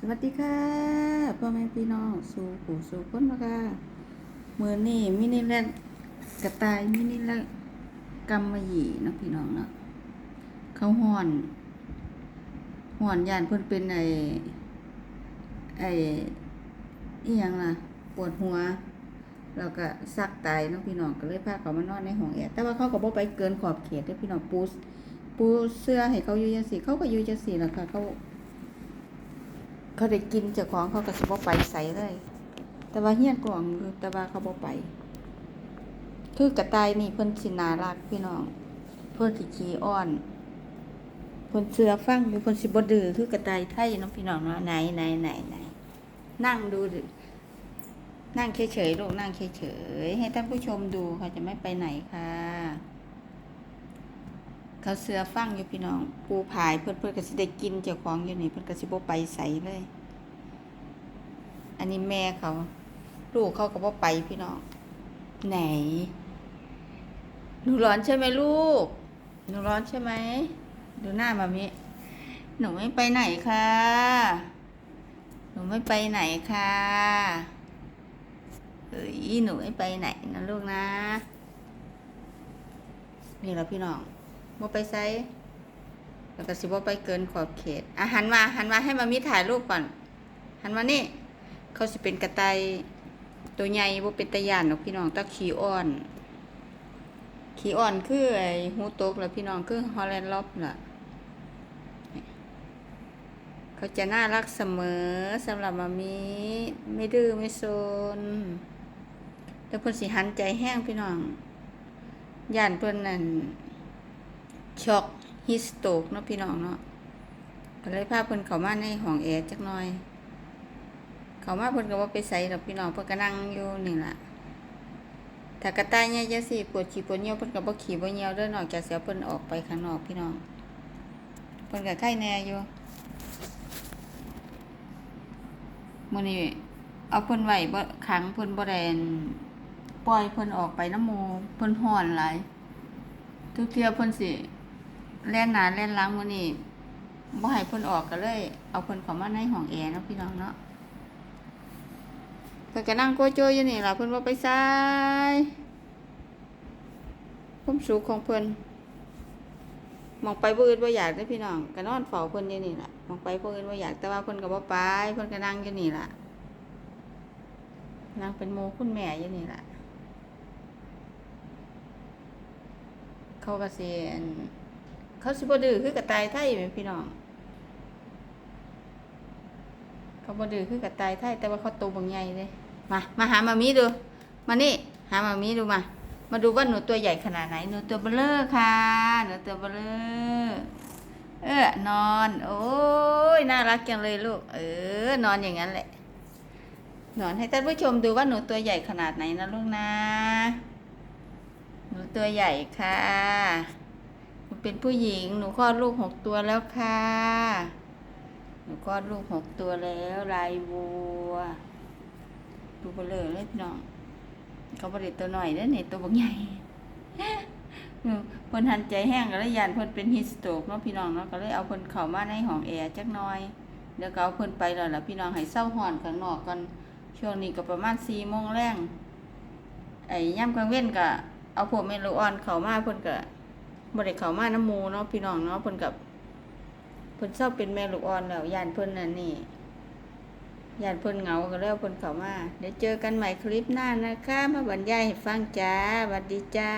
สวัสดีค่ะพ่อแม่พี่น้องสู่ผู้สู่คนมาค่ะมือนี่มินิแลนกระต่ายมินิแลนกำมะหยี่นะพี่น้องเนาะเขาห่อนห่อนยานเพิ่นเป็นไอไออีหยังล่ะปวดหัวแล้วก็ซักไตเนาะพี่น้องก็เลยพาเขามานอนในห้องแอร์แต่ว่าเขาก็บ่ไปเกินขอบเขตเด้พี่น้องปูปูเสื้อให้เขาอยู่จังซี่เขาก็อยู่จังซี่ล่ะค่ะเขา เขาได้กินเจ้าของเขาก็สิบ่ไปใส่เลย แต่ว่าเฮียนกล่องแต่ว่าเขาบ่ไป คือกระต่ายนี่เพิ่นสินารักพี่น้อง เพิ่นสิขี้อ้อนเพิ่นเสือฟังอยู่เพิ่นสิบ่ดื้อคือกระต่ายไทยเนาะพี่น้องเนาะไหนไหนไหนไหนนั่งดูดินั่งเฉยๆลูกนั่งเฉยๆให้ท่านผู้ชมดูเขาจะไม่ไปไหนค่ะ เขาเสือฟังอยู่พี่น้อง ปูผายเพื่อนเพื่อนก็สิได้กินเจ้าของอยู่นี่เพื่อนก็สิบ่ไปใส่เลย อันนี้แม่เขาลูกเขาก็บ่ไปพี่น้อง ไหน หนูร้อนใช่ไหมลูก หนูร้อนใช่ไหมดูหน้ามามิหนูไม่ไปไหนค่ะ หนูไม่ไปไหนค่ะเอ้ยหนูไม่ไปไหนนะลูกนะ นี่แหละพี่น้อง บ่ไปไซแล้วก็สิบ่ไปเกินขอบเขตอะหันมาหันมาให้มามีถ่ายรูปก่อน หันมานี่ เขาสิเป็นกระต่ายตัวใหญ่บ่เป็นตะยานหรอกพี่น้องตะขี้อ่อน ขี้อ่อนคือไอ้หูตกแล้วพี่น้องคือฮอลแลนด์ล็อบล่ะเขาจะน่ารักเสมอสำหรับมามีไม่ดื้อไม่ซนแต่เพิ่นสิหันใจแห้งพี่น้องย่านเพิ่นนั่น ช็อกฮิสโตกเนาะพี่น้องเนาะก็เลยพาเพิ่นเข้ามาในห้องแอร์จักหน่อย เข้ามาเพิ่นก็บ่ไปใส่ดอกพี่น้องเพิ่นก็นั่งอยู่นี่ล่ะถ้ากระต่ายเนี่ยจังซี่ปวดขี้ปวดเหี่ยวเพิ่นก็บ่ขี้บ่เหี่ยวเด้อนอกจากเสียเพิ่นออกไปข้างนอกพี่น้องเพิ่นก็ไข้แน่อยู่มื้อนี้เอาเพิ่นไว้บ่ขังเพิ่นบ่ได้อั่นปล่อยเพิ่นออกไปน้ำหมู่เพิ่นฮ้อนหลายทุกเที่ยวเพิ่นสิ แล่นหนาแล่นหลังมือนี้บ่ให้เพิ่นออกก็เลย เอาเพิ่นเข้ามาในห้องแอร์เนาะพี่น้องเนาะเพิ่นก็นั่งโกโจอยู่นี่ล่ะเพิ่นบ่ไปไสความสุขของเพิ่นมองไปบ่อื่นบ่อยากเด้อพี่น้องก็นอนเฝ้าเพิ่นอยู่นี่ล่ะมองไปบ่อื่นบ่อยากแต่ว่าเพิ่นก็บ่ไปเพิ่นก็นั่งอยู่นี่ล่ะนั่งเป็นหมู่คุณแม่อยู่นี่ล่ะเขาก็สิอั่น เขาสิบ่ดื้อคือกระต่ายไทยแม่พี่น้องเขาบ่ดื้อคือกระต่ายไทยแต่ว่าเขาโตบางใหญ่เลยมามาหามามีดู มานี่หามามีดูมา มาดูว่าหนูตัวใหญ่ขนาดไหนหนูตัวเบลอค่ะหนูตัวเบลอเออนอน โอ้ยน่ารักจังเลยลูก เออ นอนอย่างนั้นแหละนอนให้ท่านผู้ชมดูว่าหนูตัวใหญ่ขนาดไหนนะลูกนะ หนูตัวใหญ่ค่ะ เป็นผู้หญิง หนูคลอดลูกหกตัวแล้วค่ะ หนูคลอดลูกหกตัวแล้วลายวัว ดูไปเลยเลยพี่น้องเขาบริตตัวหน่อยเด้อเนี่ยตัวบางใหญ่เพิ่นหันใจแห้งก็เลยยานเพิ่นเป็นฮิสโตกเนาะพี่น้องเนาะก็เลยเอาเพิ่นเข้ามาในห้องแอร์จักหน่อยเดี๋ยวก็เอาเพิ่นไปแล้วล่ะพี่น้องให้เศร้าหอนข้างนอกก่อนช่วงนี้ก็ประมาณสี่โมงแรงไอ้ย่ำกลางเว้นก็เอาพวกเมลูออนเข้ามาเพิ่นก็ บ่ได้เข้ามาน้ำหมูเนาะพี่น้องเนาะเพิ่นกับเพิ่นชอบเป็นแม่ลูกอ่อนแล้วย่านเพิ่นนั่นนี่ย่านเพิ่นเหงาก็แล้วเพิ่นเข้ามาเดี๋ยวเจอกันใหม่คลิปหน้านะคะ มาบรรยายให้ฟังจ้าสวัสดีจ้า